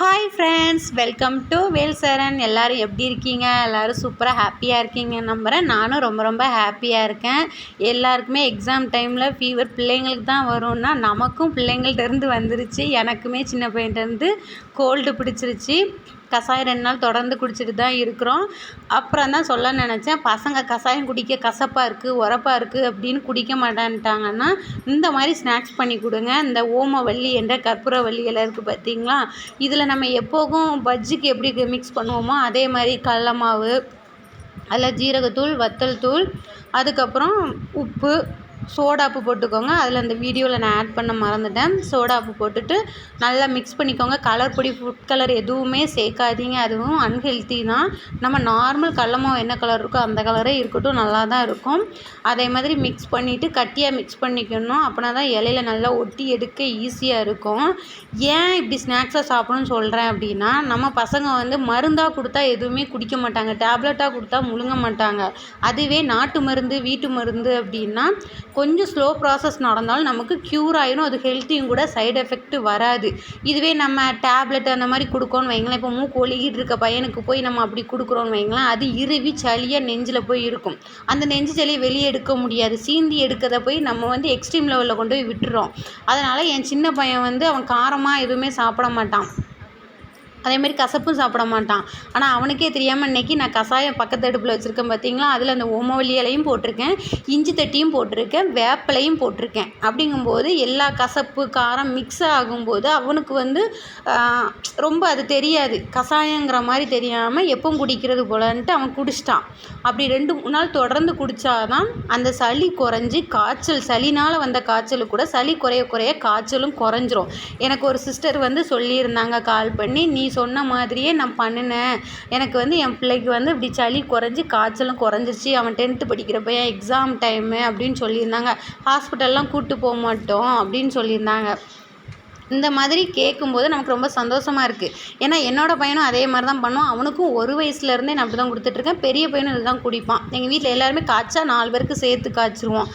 Hi friends welcome to Vel Saran எல்லோரும் எப்படி இருக்கீங்க? எல்லோரும் சூப்பராக ஹாப்பியாக இருக்கீங்க நம்புகிறேன் நானும் ரொம்ப ரொம்ப ஹாப்பியாக இருக்கேன். எல்லாருக்குமே எக்ஸாம் டைமில் ஃபீவர் பிள்ளைங்களுக்கு தான் வரும்னா நமக்கும் பிள்ளைங்கள்டேருந்து வந்துருச்சு. எனக்குமே சின்ன பையன்ட்டேருந்து கோல்டு பிடிச்சிருச்சு. கஷாயம் ரெண்டு நாள் தொடர்ந்து குடிச்சிட்டு தான் இருக்கிறோம். அப்புறம் தான் சொல்ல நினச்சேன் பசங்க கஷாயம் குடிக்க கசப்பாக இருக்குது உரப்பாக இருக்குது அப்படின்னு குடிக்க மாட்டேன்ட்டாங்கன்னா இந்த மாதிரி ஸ்நாக்ஸ் பண்ணி கொடுங்க. இந்த ஓமவல்லி என்ற கற்பூரவல்லி எல்லாம் இருக்குது பார்த்தீங்களா இதில் நம்ம எப்போவும் பஜ்ஜிக்கு எப்படி மிக்ஸ் பண்ணுவோமோ அதே மாதிரி கடல மாவு அதில் ஜீரகத்தூள் வத்தல் தூள் அதுக்கப்புறம் உப்பு சோடாப்பு போட்டுக்கோங்க. அதில் அந்த வீடியோவில் நான் ஆட் பண்ண மறந்துட்டேன். சோடாப்பு போட்டுட்டு நல்லா மிக்ஸ் பண்ணிக்கோங்க. கலர் பொடி ஃபுட் கலர் எதுவுமே சேர்க்காதீங்க. அதுவும் அன்ஹெல்த்தி தான். நம்ம நார்மல் கடல என்ன கலர் இருக்கோ அந்த கலரே இருக்கட்டும் நல்லா தான் இருக்கும். அதே மாதிரி மிக்ஸ் பண்ணிவிட்டு கட்டியாக மிக்ஸ் பண்ணிக்கணும். அப்படின்னா தான் இலையில நல்லா ஒட்டி எடுக்க ஈஸியாக இருக்கும். ஏன் இப்படி ஸ்நாக்ஸாக சாப்பிடணும்னு சொல்கிறேன் அப்படின்னா நம்ம பசங்க வந்து மருந்தாக கொடுத்தா எதுவுமே குடிக்க மாட்டாங்க. டேப்லெட்டாக கொடுத்தா முழுங்க மாட்டாங்க. அதுவே நாட்டு மருந்து வீட்டு மருந்து அப்படின்னா கொஞ்சம் ஸ்லோ ப்ராசஸ் நடந்தாலும் நமக்கு க்யூர் ஆயிடும் அது ஹெல்த்தியும் கூட சைடு எஃபெக்ட் வராது. இதுவே நம்ம டேப்லெட் அந்த மாதிரி கொடுக்கோன்னு வைங்களேன். இப்போ மூக்கு ஒழுகிட்டு இருக்க பையனுக்கு போய் நம்ம அப்படி கொடுக்குறோன்னு வைங்களேன். அது இருவி சளியாக நெஞ்சில் போய் இருக்கும். அந்த நெஞ்சு சளியை வெளியே எடுக்க முடியாது. சீந்தி எடுக்கிறத போய் நம்ம வந்து எக்ஸ்ட்ரீம் லெவலில் கொண்டு போய் விட்டுறோம். அதனால் என் சின்ன பையன் வந்து அவன் காரமாக எதுவுமே சாப்பிட மாட்டான். அதேமாரி கசப்பும் சாப்பிட மாட்டான். ஆனால் அவனுக்கே தெரியாமல் இன்றைக்கி நான் கஷாயம் பக்கத்து அடுப்பில் வச்சுருக்கேன் பார்த்தீங்களா அதில் அந்த ஓமவல்லி இலையும் போட்டிருக்கேன். இஞ்சி தட்டியும் போட்டிருக்கேன். வேப்பிலையும் போட்டிருக்கேன். அப்படிங்கும்போது எல்லா கசப்பு காரம் மிக்ஸ் ஆகும்போது அவனுக்கு வந்து ரொம்ப அது தெரியாது. கஷாயங்கிற மாதிரி தெரியாமல் எப்போ குடிக்கிறது போலன்ட்டு அவன் குடிச்சிட்டான். அப்படி ரெண்டு மூணு நாள் தொடர்ந்து குடித்தாதான் அந்த சளி குறைஞ்சி காய்ச்சல் சளினால் வந்த காய்ச்சல் கூட சளி குறைய குறைய காய்ச்சலும் குறைஞ்சிரும். எனக்கு ஒரு சிஸ்டர் வந்து சொல்லியிருந்தாங்க கால் பண்ணி நீ சொன்ன மாதிரியே நான் பண்ணினேன். எனக்கு வந்து என் பிள்ளைக்கு வந்து இப்படி சளி குறைஞ்சி காய்ச்சலும் குறைஞ்சிருச்சு. அவன் டென்த்து படிக்கிற பையன் எக்ஸாம் டைமு அப்படின்னு சொல்லியிருந்தாங்க. ஹாஸ்பிட்டல்லாம் கூப்பிட்டு போக மாட்டோம் அப்படின்னு சொல்லியிருந்தாங்க. இந்த மாதிரி கேட்கும்போது நமக்கு ரொம்ப சந்தோஷமாக இருக்குது ஏன்னா என்னோடய பையனும் அதே மாதிரி தான் பண்ணுவான். அவனுக்கும் ஒரு வயசுலேருந்தே நான் அப்படி தான் கொடுத்துட்ருக்கேன் பெரிய பையனும் இதுதான் குடிப்பான். எங்கள் வீட்டில் எல்லாருமே காய்ச்சா நாலு பேருக்கு சேர்த்து காய்ச்சிருவோம்.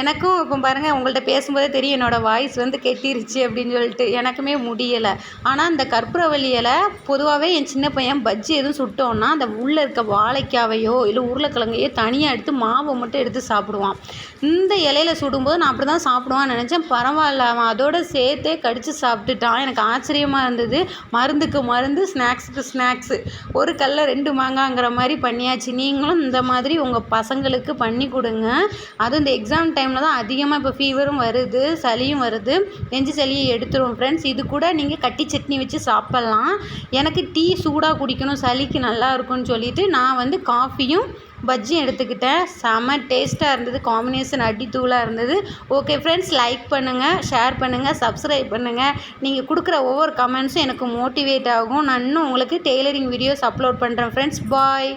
எனக்கும் இப்போ பாருங்கள் உங்கள்கிட்ட பேசும்போதே தெரியும் என்னோடய வாய்ஸ் வந்து கெட்டிருச்சு அப்படின்னு சொல்லிட்டு. எனக்குமே முடியலை. ஆனால் அந்த கற்பூரவள்ளி இலை பொதுவாகவே என் சின்ன பையன் பஜ்ஜி எதுவும் சுட்டோன்னா அந்த உள்ளே இருக்க வாழைக்காவையோ இல்லை உருளைக்கிழங்கையோ தனியாக எடுத்து மாவை மட்டும் எடுத்து சாப்பிடுவான். இந்த இலையில சுடும்போது நான் அப்படி தான் சாப்பிடுவான்னு நினச்சேன். பரவாயில்ல அவன் அதோடு சேர்த்தே கடித்து சாப்பிட்டுட்டான். எனக்கு ஆச்சரியமாக இருந்தது. மருந்துக்கு மருந்து ஸ்நாக்ஸுக்கு ஸ்நாக்ஸு. ஒரு கல்ல ரெண்டு மாங்காங்கிற மாதிரி பண்ணியாச்சு. நீங்களும் இந்த மாதிரி உங்கள் பசங்களுக்கு பண்ணி கொடுங்க. அதுவும் இந்த எக்ஸாம் டைம் டைமில் தான் அதிகமாக இப்போ ஃபீவரும் வருது சளியும் வருது. நெஞ்சு சளியை எடுத்துரும் ஃப்ரெண்ட்ஸ் இது கூட நீங்கள் கட்டி சட்னி வச்சு சாப்பிட்லாம். எனக்கு டீ சூடாக குடிக்கணும் சளிக்கு நல்லா இருக்கும்னு சொல்லிட்டு நான் வந்து காஃபியும் பஜ்ஜியும் எடுத்துக்கிட்டேன். செம டேஸ்ட்டாக இருந்தது காம்பினேஷன் அடித்தூளாக இருந்தது. ஓகே ஃப்ரெண்ட்ஸ் லைக் பண்ணுங்கள் ஷேர் பண்ணுங்கள் சப்ஸ்கிரைப் பண்ணுங்கள் நீங்கள் கொடுக்குற ஒவ்வொரு கமெண்ட்ஸும் எனக்கு மோட்டிவேட் ஆகும். நான் இன்னும் உங்களுக்கு டெய்லரிங் வீடியோஸ் அப்லோட் பண்ணுறேன் ஃப்ரெண்ட்ஸ் பாய்